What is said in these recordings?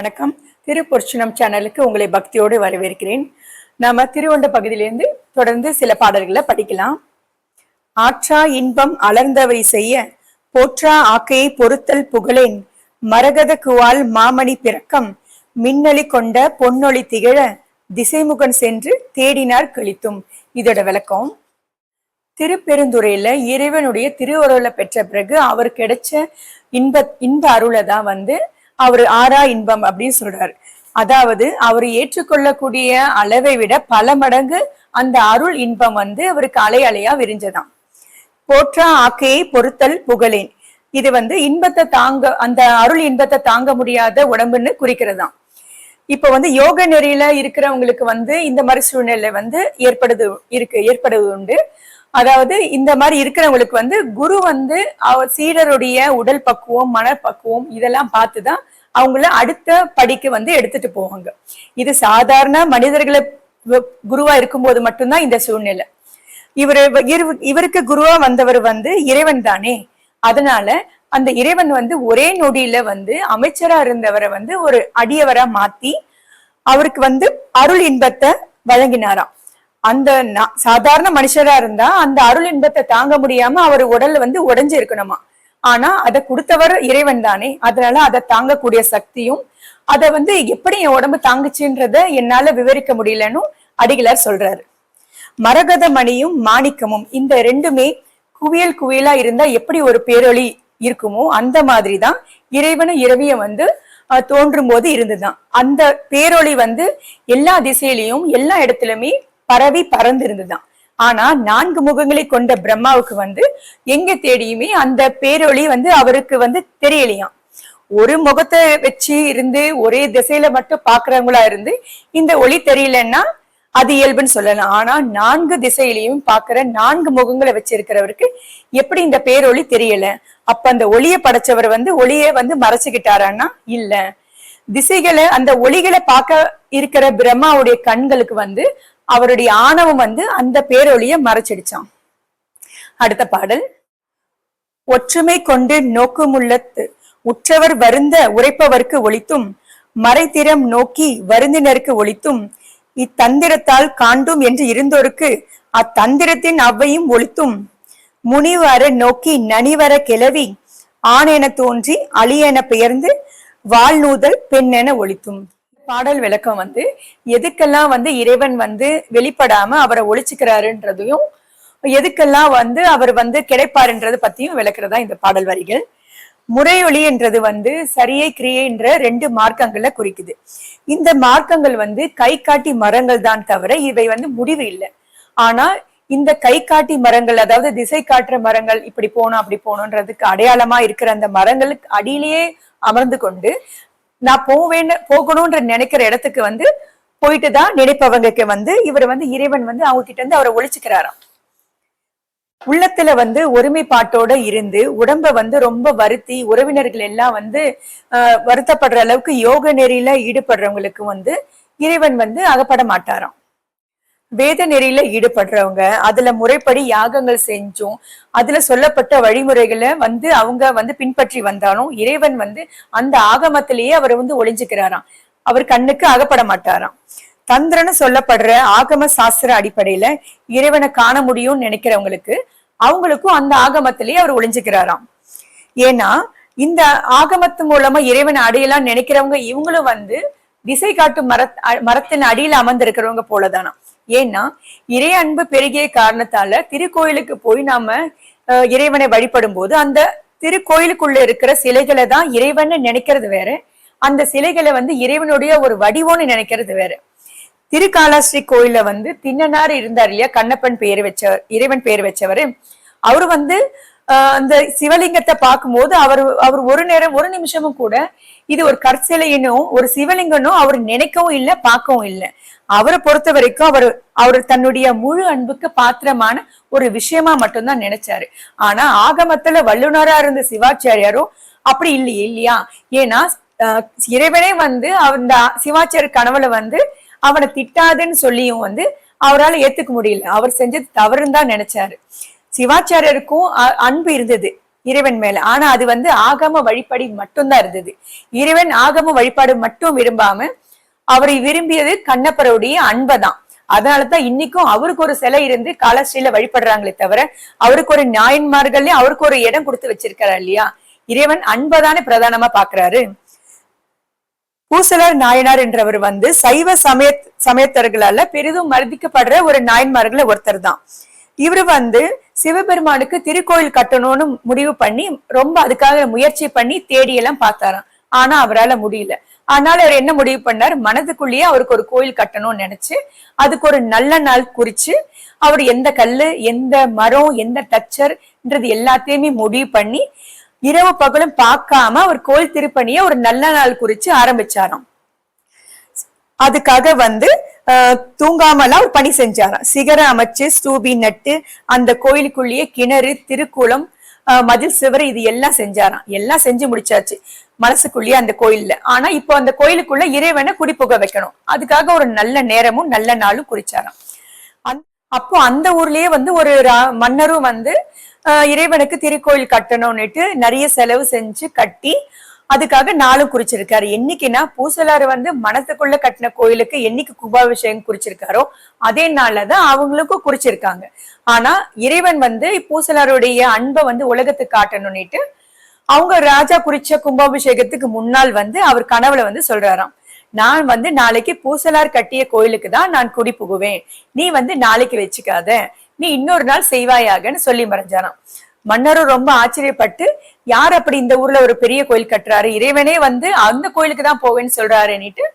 வணக்கம். திருப்பொர்ச்சுனம் சேனலுக்கு உங்களை பக்தியோடு வரவேற்கிறேன். நாம திருவண்ட பகுதியிலேருந்து தொடர்ந்து சில பாடல்களை படிக்கலாம். ஆற்றா இன்பம் அலர்ந்தவை செய்ய போற்றா ஆக்கையை பொறுத்தல் புகழேன். மரகத குவால் மாமணி பிறக்கம் மின்னலி கொண்ட பொன்னொளி திகழ திசைமுகன் சென்று தேடினார் கழித்தும். இதோட விளக்கம். திருப்பெருந்துறையில இறைவனுடைய திருவருளை பெற்ற பிறகு அவர் கிடைச்ச இன்ப இன்ப அருளை தான் வந்து அவர் ஆறா இன்பம் அப்படின்னு சொல்றாரு. அதாவது அவர் ஏற்றுக்கொள்ளக்கூடிய அளவை விட பல மடங்கு அந்த அருள் இன்பம் வந்து அவருக்கு அலை அலையா விரிஞ்சதாம். போற்றா ஆக்கையை பொறுத்தல் புகழேன். இது வந்து இன்பத்தை தாங்க அந்த அருள் இன்பத்தை தாங்க முடியாத உடம்புன்னு குறிக்கிறதாம். இப்ப வந்து யோக நெறியில இருக்கிறவங்களுக்கு வந்து இந்த மாதிரி சூழ்நிலை வந்து ஏற்படுது இருக்கு ஏற்படுவது உண்டு. அதாவது இந்த மாதிரி இருக்கிறவங்களுக்கு வந்து குரு வந்து அவர் சீடருடைய உடல் பக்குவம் மனப்பக்குவம் இதெல்லாம் பார்த்துதான் அவங்கள அடுத்த படிக்கு வந்து எடுத்துட்டு போவாங்க. இது சாதாரண மனிதர்களை குருவா இருக்கும்போது மட்டும்தான் இந்த சூழ்நிலை. இவரு இவருக்கு குருவா வந்தவர் வந்து இறைவன் தானே. அதனால அந்த இறைவன் வந்து ஒரே நொடியில வந்து அமைச்சரா இருந்தவரை வந்து ஒரு அடியவரா மாத்தி அவருக்கு வந்து அருள் இன்பத்தை வழங்கினாராம். அந்த சாதாரண மனுஷரா இருந்தா அந்த அருள் இன்பத்தை தாங்க முடியாம அவர் உடல் வந்து உடைஞ்சு இருக்கணுமா? ஆனா அதை கொடுத்தவர் இறைவன் தானே. அதனால அதை தாங்கக்கூடிய சக்தியும் அதை வந்து எப்படி என் உடம்பு தாங்குச்சுன்றத என்னால விவரிக்க முடியலன்னு அடிகளார் சொல்றாரு. மரகத மணியும் மாணிக்கமும் இந்த ரெண்டுமே குவியல் குவியலா இருந்தா எப்படி ஒரு பேரொளி இருக்குமோ அந்த மாதிரிதான் இறைவனும் இரவிய வந்து தோன்றும் போது இருந்துதான். அந்த பேரொளி வந்து எல்லா திசையிலையும் எல்லா இடத்துலயுமே பரவி பறந்து இருந்துதான் ஆனா நான்கு முகங்களை கொண்ட பிரம்மாவுக்கு வந்து எங்க தேடியுமே அந்த பேரொளி வந்து அவருக்கு வந்து தெரியலையாம். ஒரு முகத்தை வச்சு இருந்து ஒரே திசையில மட்டும் பாக்குறவங்களா இருந்து இந்த ஒளி தெரியலன்னா அது இயல்புன்னு சொல்லலாம். ஆனா நான்கு திசையிலையும் பாக்குற நான்கு முகங்களை வச்சிருக்கிறவருக்கு எப்படி இந்த பேரொளி தெரியல? அப்ப அந்த ஒளியை படைச்சவர் வந்து ஒளியை வந்து மறைச்சுக்கிட்டாரான்னா இல்ல. திசைகளை அந்த ஒளிகளை பார்க்க இருக்கிற பிரம்மாவுடைய கண்களுக்கு வந்து அவருடைய ஆணவம் வந்து அந்த பேரொழிய மறைச்சிடுச்சான் அடுத்த பாடல். ஒற்றுமை கொண்டு நோக்குமுள்ளத்து உற்றவர் வருந்த உரைப்பவர்க்கு ஒளித்தும் மறைத்திறம் நோக்கி வருந்தினருக்கு ஒழித்தும் இத்தந்திரத்தால் காண்டும் என்று இருந்தோருக்கு அத்தந்திரத்தின் அவ்வையும் ஒளித்தும் முனிவர நோக்கி நனிவர கிளவி ஆணென தோன்றி அழியென பெயர்ந்து வாழ்நூதல் பெண்ணென ஒழித்தும் பாடல் விளக்கம் வந்து எதுக்கெல்லாம் வந்து இறைவன் வந்து வெளிப்படாம அவரை ஒழிச்சுக்கிறாருன்றதையும் எதுக்கெல்லாம் வந்து அவர் வந்து கிடைப்பாருன்றது பத்தியும் விளக்குறதா இந்த பாடல் வரிகள். முறையொளி என்றது வந்து சரியை கிரியைன்ற ரெண்டு மார்க்கங்களை குறிக்குது. இந்த மார்க்கங்கள் வந்து கை காட்டி மரங்கள் தான் தவிர இவை வந்து முடிவு இல்லை. ஆனா இந்த கை காட்டி மரங்கள் அதாவது திசை காட்டுற மரங்கள் இப்படி போனோம் அப்படி போகணுன்றதுக்கு அடையாளமா இருக்கிற அந்த மரங்களுக்கு அடியிலேயே அமர்ந்து கொண்டு நான் போவேன்னு போகணும்ன்ற நினைக்கிற இடத்துக்கு வந்து போயிட்டு தான் நினைப்பவங்களுக்கு வந்து இவர் வந்து இறைவன் வந்து அவங்க கிட்ட இருந்து அவரை ஒழிச்சுக்கிறாராம். உள்ளத்துல வந்து ஒருமைப்பாட்டோட இருந்து உடம்ப வந்து ரொம்ப வருத்தி உறவினர்கள் எல்லாம் வந்து வருத்தப்படுற அளவுக்கு யோக நெறியில ஈடுபடுறவங்களுக்கு வந்து இறைவன் வந்து அகப்பட மாட்டாராம். வேத நெறியில ஈடுபடுறவங்க அதுல முறைப்படி யாகங்கள் செஞ்சும் அதுல சொல்லப்பட்ட வழிமுறைகளை வந்து அவங்க வந்து பின்பற்றி வந்தாலும் இறைவன் வந்து அந்த ஆகமத்திலேயே அவர் வந்து ஒளிஞ்சுக்கிறாராம். அவர் கண்ணுக்கு அகப்பட மாட்டாராம். தந்திரன்னு சொல்லப்படுற ஆகம சாஸ்திர அடிப்படையில இறைவனை காண முடியும்னு நினைக்கிறவங்களுக்கு அவங்களுக்கும் அந்த ஆகமத்திலேயே அவர் ஒளிஞ்சுக்கிறாராம். ஏன்னா இந்த ஆகமத்து மூலமா இறைவனை அடையலாம் நினைக்கிறவங்க இவங்களும் வந்து திசை காட்டும் மர மரத்தின் அடியில அமர்ந்திருக்கிறவங்க போலதானா ஏன்னா இறை அன்பு பெருகிய காரணத்தால திருக்கோயிலுக்கு போய் நாம இறைவனை வழிபடும் போது அந்த திருக்கோயிலுக்குள்ள இருக்கிற சிலைகளை தான் இறைவன்னு நினைக்கிறது வேற. அந்த சிலைகளை வந்து இறைவனுடைய ஒரு வடிவம்னு நினைக்கிறது வேற. திருக்காலாஸ்ரீ கோயில்ல வந்து தின்னனார் இருந்தார் இல்லையா? கண்ணப்பன் பெயர் வச்சவர் இறைவன் பெயர் வச்சவர். அவரு வந்து அந்த சிவலிங்கத்தை பார்க்கும்போது அவர் அவர் ஒரு நேரம் ஒரு நிமிஷமும் கூட இது ஒரு கற்சிலையினும் ஒரு சிவலிங்கனும் அவர் நினைக்கவும் இல்லை பார்க்கவும் இல்லை. அவரை பொறுத்த வரைக்கும் அவர் அவர் தன்னுடைய முழு அன்புக்கு பாத்திரமான ஒரு விஷயமா மட்டும்தான் நினைச்சாரு. ஆனா ஆகமத்துல வல்லுனரா இருந்த சிவாச்சாரியாரும் அப்படி இல்லையே இல்லையா? ஏன்னா இறைவனே வந்து அந்த சிவாச்சாரியர் கனவுல வந்து அவனை திட்டாதுன்னு சொல்லியும் வந்து அவரால் ஏத்துக்க முடியல. அவர் செஞ்சது தவறுன்னு தான் நினைச்சாரு. சிவாச்சாரியருக்கும் அன்பு இருந்தது இறைவன் மேல. ஆனா அது வந்து ஆகம வழிபாடு மட்டும்தான் இருந்தது. இறைவன் ஆகம வழிபாடு மட்டும் விரும்பாம அவரை விரும்பியது கண்ணப்பருடைய அன்பைதான். அதனாலதான் இன்னைக்கும் அவருக்கு ஒரு சிலை இருந்து காலஸ்ரீல வழிபடுறாங்களே தவிர அவருக்கு ஒரு நாயன்மார்கள்லயும் அவருக்கு ஒரு இடம் கொடுத்து வச்சிருக்காரு இல்லையா? இறைவன் அன்பதானே பிரதானமா பாக்குறாரு. பூசலர் நாயனார் என்றவர் வந்து சைவ சமய சமயத்தர்களால பெரிதும் மதிக்கப்படுற ஒரு நாயன்மார்கள ஒருத்தர் தான் இவர் வந்து சிவபெருமானுக்கு திருக்கோயில் கட்டணும்னு முடிவு பண்ணி ரொம்ப அதுக்காக முயற்சி பண்ணி தேடி எல்லாம் பார்த்தாராம். ஆனா அவரால முடியல. அதனால அவர் என்ன முடிவு பண்ணார்? மனதுக்குள்ளேயே அவருக்கு ஒரு கோயில் கட்டணும்னு நினைச்சு அதுக்கு ஒரு நல்ல நாள் குறிச்சு அவர் எந்த கல்லு எந்த மரம் எந்த டச்சர்ன்றது எல்லாத்தையுமே முடிவு பண்ணி இரவு பகலும் பார்க்காம அவர் கோயில் திருப்பணியை ஒரு நல்ல நாள் குறிச்சு ஆரம்பிச்சாராம். அதுக்காக வந்து தூங்காமலாம் அவர் பணி செஞ்சாராம் சிகரம் அமைச்சு ஸ்தூபி நட்டு அந்த கோயிலுக்குள்ளேயே கிணறு திருக்குளம் அஹ், மதில் சுவர் இது எல்லாம் செஞ்சாராம் எல்லாம் செஞ்சு முடிச்சாச்சு மனசுக்குள்ளேயே அந்த கோயில்ல. ஆனா இப்போ அந்த கோயிலுக்குள்ள இறைவனை குடிபுக வைக்கணும். அதுக்காக ஒரு நல்ல நேரமும் நல்ல நாளும் குறிச்சாராம். அப்போ அந்த ஊர்லயே வந்து ஒரு மன்னரும் வந்து இறைவனுக்கு திருக்கோயில் கட்டணும்னுட்டு நிறைய செலவு செஞ்சு கட்டி அதுக்காக நாளும் குறிச்சிருக்காரு. என்னைக்குன்னா பூசலார் வந்து மனசுக்குள்ள கட்டின கோயிலுக்கு என்னைக்கு கும்பாபிஷேகம் குறிச்சிருக்காரோ அதே நாள்ல தான் அவங்களுக்கும் குறிச்சிருக்காங்க. ஆனா இறைவன் வந்து பூசலாருடைய அன்பை வந்து உலகத்துக்கு காட்டணும்னுட்டு அவங்க ராஜா குறிச்ச கும்பாபிஷேகத்துக்கு முன்னால் வந்து அவர் கனவுல வந்து சொல்றாராம். நான் வந்து நாளைக்கு பூசலார் கட்டிய கோயிலுக்கு தான் நான் குடி புகுவேன். நீ வந்து நாளைக்கு வச்சுக்காத. நீ இன்னொரு நாள் செய்வாயாகன்னு சொல்லி மறைஞ்சாராம். மன்னரும் ரொம்ப ஆச்சரியப்பட்டு யார் அப்படி இந்த ஊர்ல ஒரு பெரிய கோயில் கட்டுறாரு? இறைவனே வந்து அந்த கோயிலுக்கு தான் போவேன்னு சொல்றாருன்னுட்டு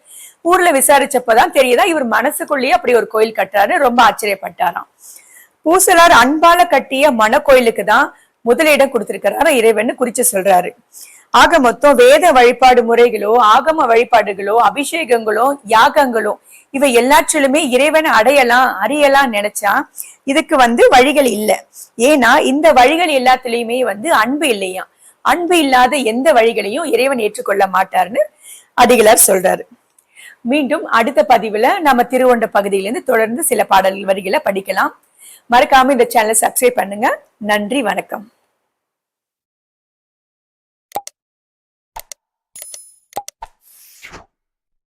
ஊர்ல விசாரிச்சப்பதான் தெரியுதா இவர் மனசுக்குள்ளேயே அப்படி ஒரு கோயில் கட்டுறாரு. ரொம்ப ஆச்சரியப்பட்டாராம். பூசலார் அன்பால கட்டிய மணக்கோயிலுக்கு தான் முதலிடம் கொடுத்திருக்கிறாரு. இறைவன் குறிச்சு சொல்றாரு. ஆக மொத்தம் வேத வழிபாடு முறைகளோ ஆகம வழிபாடுகளோ அபிஷேகங்களோ யாகங்களோ இவை எல்லாற்றிலுமே இறைவனை அடையலாம் அறியலாம் நினைச்சா இதுக்கு வந்து வழிகள் இல்ல. ஏன்னா இந்த வழிகள் எல்லாத்துலயுமே வந்து அன்பு இல்லையா அன்பு இல்லாத எந்த வழிகளையும் இறைவன் ஏற்றுக்கொள்ள மாட்டார்னு அடிகளார் சொல்றாரு. மீண்டும் அடுத்த பதிவுல நம்ம திருவொண்ட பகுதியிலிருந்து தொடர்ந்து சில பாடல்கள் வரிகளை படிக்கலாம். மறக்காம இந்த சேனலை சப்ஸ்கிரைப் பண்ணுங்க. நன்றி வணக்கம்.